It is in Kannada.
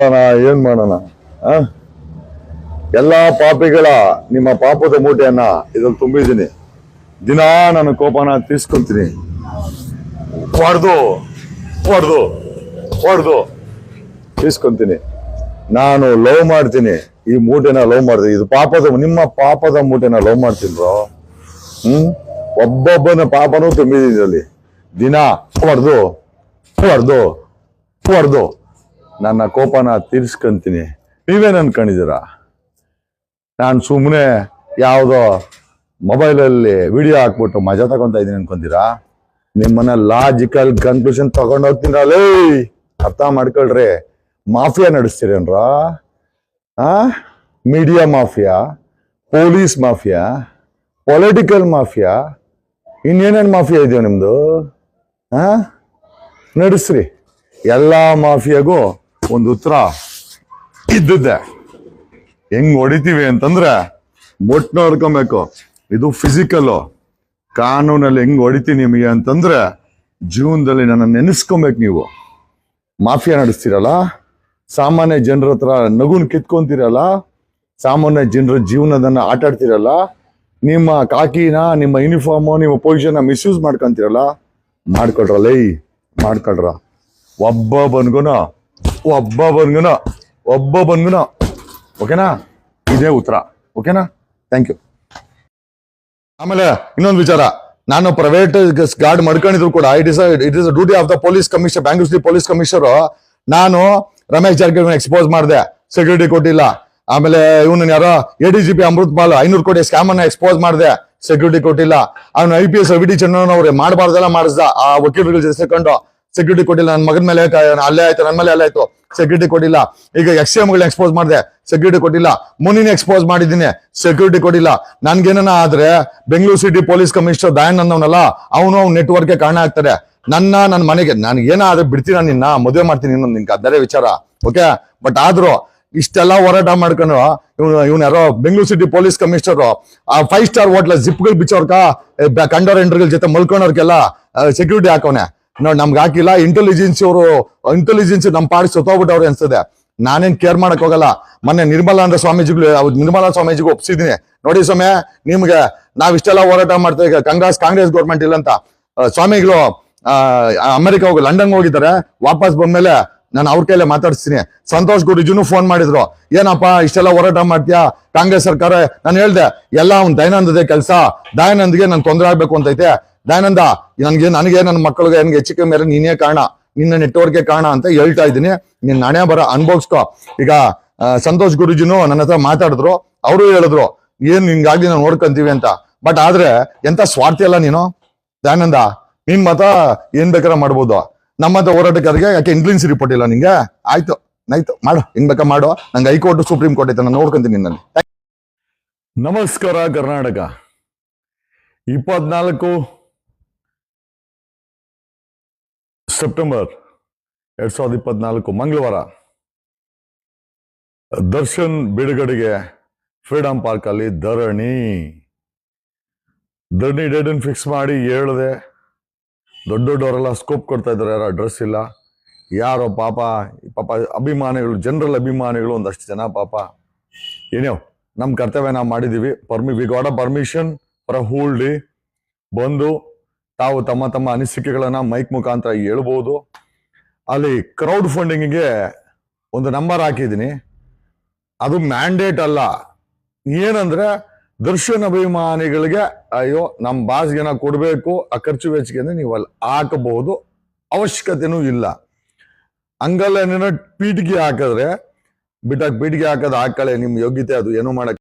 ಏನ್ ಮಾಡೋಣ? ಎಲ್ಲಾ ಪಾಪಿಗಳ, ನಿಮ್ಮ ಪಾಪದ ಮೂಟೆಯನ್ನ ಇದ್ರಲ್ಲಿ ತುಂಬಿದ್ದೀನಿ. ದಿನಾ ನನ್ನ ಕೋಪನ ತೀರ್ಸ್ಕೊಂತೀನಿ. ಹೊಡೆದು ಹೊಡೆದು ಹೊಡೆದು ತೀರ್ಸ್ಕೊಂತೀನಿ. ನಾನು ಲವ್ ಮಾಡ್ತೀನಿ. ಈ ಮೂಟೆನ ಲವ್ ಮಾಡ್ತೀನಿ. ಇದು ಪಾಪದ, ನಿಮ್ಮ ಪಾಪದ ಮೂಟೆನ ಲವ್ ಮಾಡ್ತೀನಿ ಬ್ರೋ. ಹ್ಮ್? ಒಬ್ಬೊಬ್ಬನ ಪಾಪನೂ ತುಂಬಿದ್ದೀನಿ ಇದರಲ್ಲಿ. ದಿನ ಹೊಡೆದು ಹೊಡೆದು ಹೊಡೆದು ನನ್ನ ಕೋಪನ ತೀರಿಸ್ಕೊಂತೀನಿ. ನೀವೇನು ಅನ್ಕೊಂಡಿದ್ದೀರಾ ನಾನು ಸುಮ್ಮನೆ ಯಾವುದೋ ಮೊಬೈಲಲ್ಲಿ ವಿಡಿಯೋ ಹಾಕ್ಬಿಟ್ಟು ಮಜಾ ತಗೊತಾ ಇದ್ದೀನಿ ಅನ್ಕೊಂತೀರಾ? ನಿಮ್ಮನ್ನ ಲಾಜಿಕಲ್ ಕನ್ಕ್ಲೂಷನ್ ತಗೊಂಡು ಹೋಗ್ತೀನಲ್ಲೇ ಅರ್ಥ ಮಾಡ್ಕೊಳ್ರಿ. ಮಾಫಿಯಾ ನಡೆಸ್ತೀರೇನ್ರ? ಆ? Media mafia? Police mafia? Political mafia? ಇನ್ನೇನೇನು mafia ಇದೆಯೋ ನಿಮ್ಮದು ಹಾಂ ನಡೆಸ್ರಿ. ಎಲ್ಲ ಮಾಫಿಯಾಗೂ ಒಂದು ಉತ್ತರ ಇದ್ದದ್ದೆ. ಹೆಂಗ್ ಹೊಡಿತೀವಿ ಅಂತಂದ್ರೆ ಮೊಟ್ಟನ ನೋಡ್ಕೊಬೇಕು ಇದು ಫಿಸಿಕಲ್ ಕಾನೂನಲ್ಲಿ ಹೆಂಗ್ ಹೊಡಿತೀನಿ ನಿಮಗೆ ಅಂತಂದ್ರೆ ಜೀವನದಲ್ಲಿ ನನ್ನ ನೆನೆಸ್ಕೊಬೇಕು ನೀವು. ಮಾಫಿಯಾ ನಡೆಸ್ತೀರಲ್ಲ? ಸಾಮಾನ್ಯ ಜನರ ಹತ್ರ ನಗುನ್ ಕಿತ್ಕೊಂತೀರಲ್ಲ? ಸಾಮಾನ್ಯ ಜನರ ಜೀವನದನ್ನ ಆಟಾಡ್ತಿರಲ್ಲ? ನಿಮ್ಮ ಕಾಕಿನ, ನಿಮ್ಮ ಯೂನಿಫಾರ್ಮು ನಿಮ್ಮ ಪೊಸಿಷನ್ ಮಿಸ್ಯೂಸ್ ಮಾಡ್ಕೊಂತೀರಲ್ಲ? ಮಾಡ್ಕೊಳ್ರ ಲೈ ಮಾಡ್ಕೊಳ್ರ ಒಬ್ಬ ಬನ್ಗುನ ಒಬ್ಬ ಬನ್ಗುನ ಒಬ್ಬ ಬನ್ಗುನ ಓಕೆನಾ ಇದೇ ಉತ್ತರ. ಓಕೆನಾ ಥ್ಯಾಂಕ್ ಯು ಆಮೇಲೆ ಇನ್ನೊಂದು ವಿಚಾರ. ನಾನು ಪ್ರೈವೇಟ್ ಗಾರ್ಡ್ ಮಾಡ್ಕೊಂಡಿದ್ರು ಕೂಡ. It is it is duty of the police commission Bangalore city police commissioner ನಾನು ರಮೇಶ್ ಜಾರಕಿಹೊಳಿ ಎಕ್ಸ್ಪೋಸ್ ಮಾಡಿದೆ. ಸೆಕ್ಯೂರಿಟಿ ಕೊಟ್ಟಿಲ್ಲ. ಆಮೇಲೆ ಇವನು ಯಾರೋ A D G P Amrit Pal ಐನೂರು ಕೋಟಿ ಸ್ಕ್ಯಾಮ್ ಅನ್ನ ಎಕ್ಸ್ಪೋಸ್ ಮಾಡಿದೆ. ಸೆಕ್ಯೂರಿಟಿ ಕೊಟ್ಟಿಲ್ಲ. ಅವನು ಐ ಪಿ ಎಸ್ ವಿ ಡಿ ಮಾಡಬಾರ್ದೆಲ್ಲ ಮಾಡಿಸ್ದ. ಆ ವಕೀಲರುಗಳ ಜೊತೆ ಸೇರ್ಕೊಂಡು ಸೆಕ್ಯೂರಿಟಿ ಕೊಟ್ಟಿಲ್ಲ ನನ್ನ ಮಗನ ಮೇಲೆ ಅಲ್ಲೇ ಆಯ್ತು ನನ್ನ ಮೇಲೆ ಅಲ್ಲೇ ಆಯ್ತು. ಸೆಕ್ಯೂರಿಟಿ ಕೊಟ್ಟಿಲ್ಲ. ಈಗ ಎಕ್ಸ್ಗಳು ಎಕ್ಸ್ಪೋಸ್ ಮಾಡಿದೆ. ಸೆಕ್ಯೂರಿಟಿ ಕೊಟ್ಟಿಲ್ಲ. ಮುನಿನ ಎಕ್ಸ್ಪೋಸ್ ಮಾಡಿದ್ದೀನಿ. ಸೆಕ್ಯೂರಿಟಿ ಕೊಟ್ಟಿಲ್ಲ. ನನ್ಗೇನ ಆದ್ರೆ ಬೆಂಗಳೂರು ಸಿಟಿ ಪೊಲೀಸ್ ಕಮಿಷನರ್ ದಯಾನ್ ಅನ್ನೋನಲ್ಲ, ಅವನು ಅವ್ನ ನೆಟ್ವರ್ಕ್ಗೆ ಕಾರಣ ಆಗ್ತಾರೆ. ನನ್ನ ನನ್ನ ಮನೆಗೆ ನನ್ಗೆ ಏನಾದ್ರೆ ನಾನು ನಿನ್ನ? ಮದುವೆ ಮಾಡ್ತೀನಿ ಇನ್ನೊಂದು ನಿನ್ಗೆ ಅದೇ ವಿಚಾರ. ಓಕೆ ಬಟ್ ಆದ್ರೂ, ಇಷ್ಟೆಲ್ಲ ಹೋರಾಟ ಮಾಡ್ಕೊಂಡು, ಇವನು, ಇವ್ನು ಯಾರೋ ಬೆಂಗಳೂರು ಸಿಟಿ ಪೊಲೀಸ್ ಕಮಿಷನರ್ ಆ ಫೈವ್ ಸ್ಟಾರ್ ಹೋಟ್ಲ ಜಿಪ್ಗಳು ಬಿಚ್ಚೋರ್ಕ ಕಂಡೋರ್ ಎಂಟ್ರಿಗಳ ಜೊತೆ ಮಲ್ಕೊಂಡವ್ರಿಗೆಲ್ಲ ಸೆಕ್ಯೂರಿಟಿ ಹಾಕೋನೆ ನೋಡ್ ನಮ್ಗೆ ಹಾಕಿಲ್ಲ ಇಂಟೆಲಿಜೆನ್ಸ್ ಅವರು ಇಂಟೆಲಿಜೆನ್ಸ್ ನಮ್ ಪಾಡಿ ಸತ್ತೋಗ್ಬಿಟ್ಟವ್ರೆ ಅನ್ಸ್ತದೆ ನಾನೇನ್ ಕೇರ್ ಮಾಡಕ್ ಹೋಗಲ್ಲ. ಮೊನ್ನೆ ನಿರ್ಮಲಾನಂದ ಸ್ವಾಮೀಜಿಗಳು ನಿರ್ಮಲಾ ಸ್ವಾಮೀಜಿಗೂ ಒಪ್ಸಿದೀನಿ ನೋಡಿ ಸ್ವಾಮಿ, ನಿಮ್ಗೆ ನಾವ್ ಇಷ್ಟೆಲ್ಲ ಹೋರಾಟ ಮಾಡ್ತಾ ಈಗ ಕಾಂಗ್ರೆಸ್ ಕಾಂಗ್ರೆಸ್ ಗೌರ್ಮೆಂಟ್ ಇಲ್ಲ ಅಂತ. ಸ್ವಾಮಿಗಳು ಅಮೆರಿಕ ಹೋಗಿ ಲಂಡನ್ ಹೋಗಿದ್ದಾರೆ. ವಾಪಸ್ ಬಂದ್ಮೇಲೆ ನಾನು ಅವ್ರ ಕೈಲೇ ಮಾತಾಡಿಸ್ತೀನಿ. ಸಂತೋಷ್ ಗುರುಜಿನು ಫೋನ್ ಮಾಡಿದ್ರು. ಏನಪ್ಪ, ಇಷ್ಟೆಲ್ಲ ಹೋರಾಟ ಮಾಡ್ತೀಯಾ? ಕಾಂಗ್ರೆಸ್ ಸರ್ಕಾರ, ನಾನು ಹೇಳ್ದೆ, ಎಲ್ಲ ಅವ್ನ್ ದಯಾನಂದದೇ ಕೆಲಸ. ದಯಾನಂದ್ಗೆ ನನ್ ತೊಂದರೆ ಆಗ್ಬೇಕು ಅಂತೈತೆ. ದಯಾನಂದ ನನ್ಗೆ ನನಗೆ ನನ್ನ ಮಕ್ಕಳಿಗೆ ನನ್ಗೆ ಹೆಚ್ಚಿಗೆ ಮೇಲೆ ನೀನೇ ಕಾರಣ, ನಿನ್ನ ನೆಟ್ವರ್ಕ್ಗೆ ಕಾರಣ ಅಂತ ಹೇಳ್ತಾ ಇದ್ದೀನಿ. ನೀನ್ ನಾಣೆ ಬರ, ಅನ್ಭವಿಸ್ಕೊ. ಈಗ ಸಂತೋಷ್ ಗುರುಜಿನು ನನ್ನ ಹತ್ರ ಮಾತಾಡಿದ್ರು. ಅವರು ಹೇಳಿದ್ರು, ಏನ್ ಹಿಂಗಾಗಿ ನಾವು ನೋಡ್ಕೊಂತೀವಿ ಅಂತ. ಬಟ್ ಆದ್ರೆ, ಎಂತ ಸ್ವಾರ್ಥಿ ಅಲ್ಲ ನೀನು? ದಯಾನಂದ ನಿನ್ ಮತ ಏನ್ ಬೇಕಾರ ಮಾಡ್ಬೋದು. ನಮ್ಮಂತ ಹೋರಾಟಗಾರರಿಗೆ ಯಾಕೆ ಇಂಗ್ಲಿನ್ಸ್ ರಿಪೋರ್ಟ್ ಇಲ್ಲ ನಿಂಗೆ? ಆಯ್ತು ಆಯ್ತು, ಮಾಡು. ಹೆಂಗ್ ಬೇಕಾ ಮಾಡು. ನಂಗೆ ಹೈಕೋರ್ಟ್, ಸುಪ್ರೀಂ ಕೋರ್ಟ್ ಐತೆ, ನಾನು ನೋಡ್ಕೊಂತೀನಿ ನಿನ್ನಲ್ಲಿ. ನಮಸ್ಕಾರ, ಕರ್ನಾಟಕ. ಇಪ್ಪತ್ನಾಲ್ಕು ಸೆಪ್ಟೆಂಬರ್ ಎರಡ್ ಸಾವಿರದ ಇಪ್ಪತ್ನಾಲ್ಕು ಮಂಗಳವಾರ ದರ್ಶನ್ ಬಿಡುಗಡೆಗೆ ಫ್ರೀಡಂ ಪಾರ್ಕ್ ಅಲ್ಲಿ ಧರಣಿ ಧರಣಿ ಡೇಟನ್ನು ಫಿಕ್ಸ್ ಮಾಡಿ ಹೇಳಿದೆ, ದೊಡ್ಡ ದೊಡ್ಡವರೆಲ್ಲ ಸ್ಕೋಪ್ ಕೊಡ್ತಾ ಇದ್ದಾರೆ, ಯಾರೋ ಅಡ್ರೆಸ್ ಇಲ್ಲ. ಯಾರೋ ಪಾಪ ಪಾಪ ಅಭಿಮಾನಿಗಳು ಜನರಲ್ ಅಭಿಮಾನಿಗಳು ಒಂದಷ್ಟು ಜನ ಪಾಪ. ಏನೋ ನಮ್ಮ ಕರ್ತವ್ಯ ನಾವು ಮಾಡಿದೀವಿ. ಪರ್ಮಿ we got a permission for a whole day ಬಂದು ತಾವು ತಮ್ಮ ತಮ್ಮ ಅನಿಸಿಕೆಗಳನ್ನ ಮೈಕ್ ಮುಖಾಂತರ ಹೇಳ್ಬೋದು. ಅಲ್ಲಿ ಕ್ರೌಡ್ ಫಂಡಿಂಗಿಗೆ ಒಂದು ನಂಬರ್ ಹಾಕಿದ್ದೀನಿ. ಅದು ಮ್ಯಾಂಡೇಟ್ ಅಲ್ಲ. ಏನಂದ್ರೆ ದರ್ಶನ್ ಅಭಿಮಾನಿಗಳಿಗೆ ಅಯ್ಯೋ ನಮ್ಮ ಬಾಸ್ಗೆನ ಕೊಡಬೇಕು, ಆ ಖರ್ಚು ವೆಚ್ಚಿಗೆ ನೀವು ಅಲ್ಲಿ ಹಾಕಬಹುದು ಅವಶ್ಯಕತೆನೂ ಇಲ್ಲ. ಹಂಗಲ್ಲ ಏನೇನೋ ಪೀಟಿಗೆ ಹಾಕಿದ್ರೆ, ಬಿಟ್ಟಾಗ ಪೀಟಿಗೆ ಹಾಕೋದು ಹಾಕಳೆ ನಿಮ್ಮ ಯೋಗ್ಯತೆ ಅದು, ಏನೂ ಮಾಡಕ್